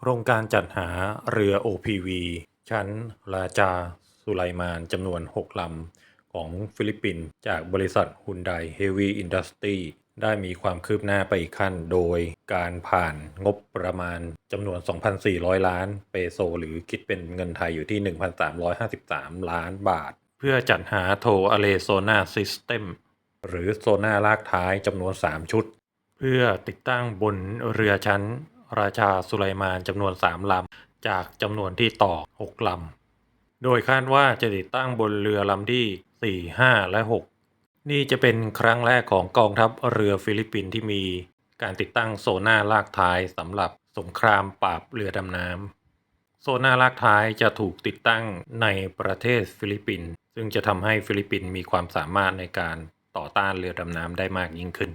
โครงการจัดหาเรือ OPV ชั้นราจาสุไลมานจำนวน 6 ลำ ของฟิลิปปินส์จากบริษัทฮุนไดเฮฟวี่อินดัสตรีได้มีความคืบหน้าไปอีกขั้นโดยการผ่านงบประมาณจำนวน 2,400 ล้านเปโซ หรือคิดเป็นเงินไทยอยู่ที่ 1,353 ล้านบาท เพื่อจัดหาโทอะเลโซนาซิสเต็มหรือโซนาลากท้ายจำนวน 3 ชุด เพื่อติดตั้งบนเรือชั้น ราชาสุไลมานจำนวน3ลำ จากจำนวนที่ต่อ6ลำ โดยคาดว่าจะติดตั้งบนเรือลำที่ 4 5 และ 6 นี่จะเป็นครั้งแรกของกองทัพเรือฟิลิปปินส์ที่มีการติดตั้งโซน่าลากท้ายสำหรับสงครามปราบเรือดำน้ำ โซน่าลากท้ายจะถูกติดตั้งในประเทศฟิลิปปินส์ซึ่งจะทำให้ฟิลิปปินส์มีความสามารถในการต่อต้านเรือดำน้ำได้มากยิ่งขึ้น